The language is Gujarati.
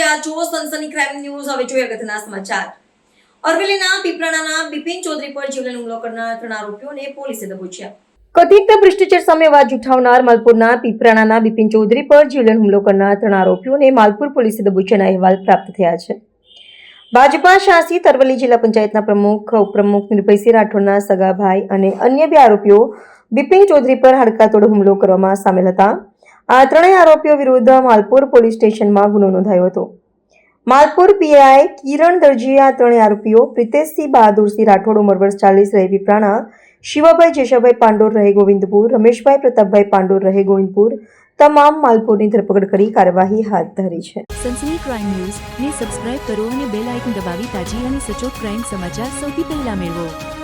રહ્યા છો સનસની ક્રાઇમ ન્યૂઝ હવે જોઈએ અગત્યના સમાચાર. અરવેલીના પીપળાના બિપિન ચૌધરી પર જીવલેણ હુમલો કરનાર ત્રણ આરોપીઓને પોલીસે દબોચ્યા. કથિત ભ્રષ્ટાચાર સામે અવાજ ઉઠાવનાર માલપુરના પીપરાણાના બિપિન ચૌધરી પર જીવલેણ હુમલો કરનાર ત્રણ આરોપીઓને માલપુર પોલીસે દબોચ્યાના અહેવાલ પ્રાપ્ત થયા છે. ભાજપા શાસિત અરવલ્લી જિલ્લા પંચાયતના પ્રમુખ, ઉપપ્રમુખ નિર્ભયસિંહ રાઠોડના સગા ભાઈ અને અન્ય બે આરોપીઓ બિપિન ચૌધરી પર હડકાતોડ હુમલો કરવામાં સામેલ હતા. આ ત્રણેય આરોપીઓ વિરુદ્ધ માલપુર પોલીસ સ્ટેશનમાં ગુનો નોંધાયો હતો. માલપુર પીઆઈ કિરણ દરજીએ આ ત્રણેય આરોપીઓ પ્રિતેશસિંહ બહાદુરસિંહ રાઠોડ ઉંમર વર્ષ ચાલીસ રહે વિપ્રાણા શિવાભાઈ જેશાભાઈ પાંડોર રહે ગોવિંદપુર, રમેશભાઈ પ્રતાપભાઈ પાંડોર રહે ગોવિંદપુર તમામ માલપુરની ધરપકડ કરી કાર્યવાહી હાથ ધરી છે. સનસની ક્રાઇમ ન્યૂઝ ને સબસ્ક્રાઇબ કરો અને બેલ આઇકન દબાવી તાજી અને સચોટ ક્રાઇમ સમાચાર સૌથી પહેલા મેળવો.